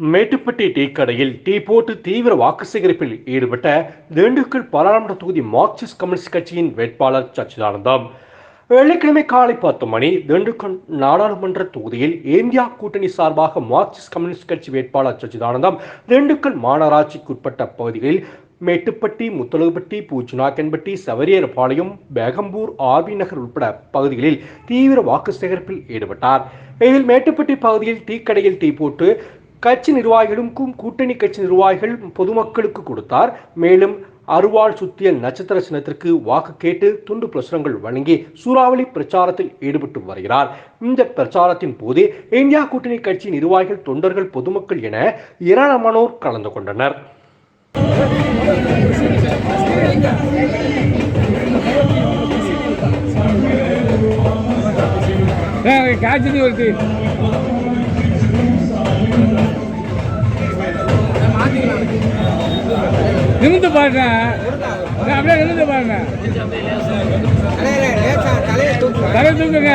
Mettupatti tea கடையில் tea போட்டு தீவிர வாக்கு சேகரிப்பில் ஈடுபட்ட திண்டுக்கல் பாராளுமன்ற தொகுதி மார்க்சிஸ்ட் கம்யூனிஸ்ட் கட்சியின் வேட்பாளர் சச்சிதானந்தம். வெள்ளிக்கிழமை காலை பத்து மணி திண்டுக்கல் நாடாளுமன்ற தொகுதியில் இந்தியா கூட்டணி சார்பாக மார்க்சிஸ்ட் கம்யூனிஸ்ட் கட்சி வேட்பாளர் சச்சிதானந்தம் திண்டுக்கல் மாநகராட்சிக்குட்பட்ட பகுதிகளில் மேட்டுப்பட்டி முத்தலகுப்பட்டி பூச்சுநாக்கன்பட்டி சவரியர்பாளையம் பேகம்பூர் ஆர்வி நகர் உட்பட பகுதிகளில் தீவிர வாக்கு சேகரிப்பில் ஈடுபட்டார். இதில் மேட்டுப்பட்டி பகுதியில் டீ கடையில் டீ போட்டு கட்சி நிர்வாகிகளுக்கும் கூட்டணி கட்சி நிர்வாகிகள் பொதுமக்களுக்கு கொடுத்தார். மேலும் அருவாள் சுத்தியல் நட்சத்திர சின்னத்திற்கு வாக்கு கேட்டு துண்டு பிரசுரங்கள் வழங்கி சூறாவளி பிரச்சாரத்தில் ஈடுபட்டு வருகிறார். இந்த பிரச்சாரத்தின் போது இந்தியா கூட்டணி கட்சி நிர்வாகிகள் தொண்டர்கள் பொதுமக்கள் என ஏராளமானோர் கலந்து கொண்டனர். காய்ச்சல் நிமிந்து பாருங்க. அப்படியே நிமிந்து பாருங்க. தலையை தூக்குங்க.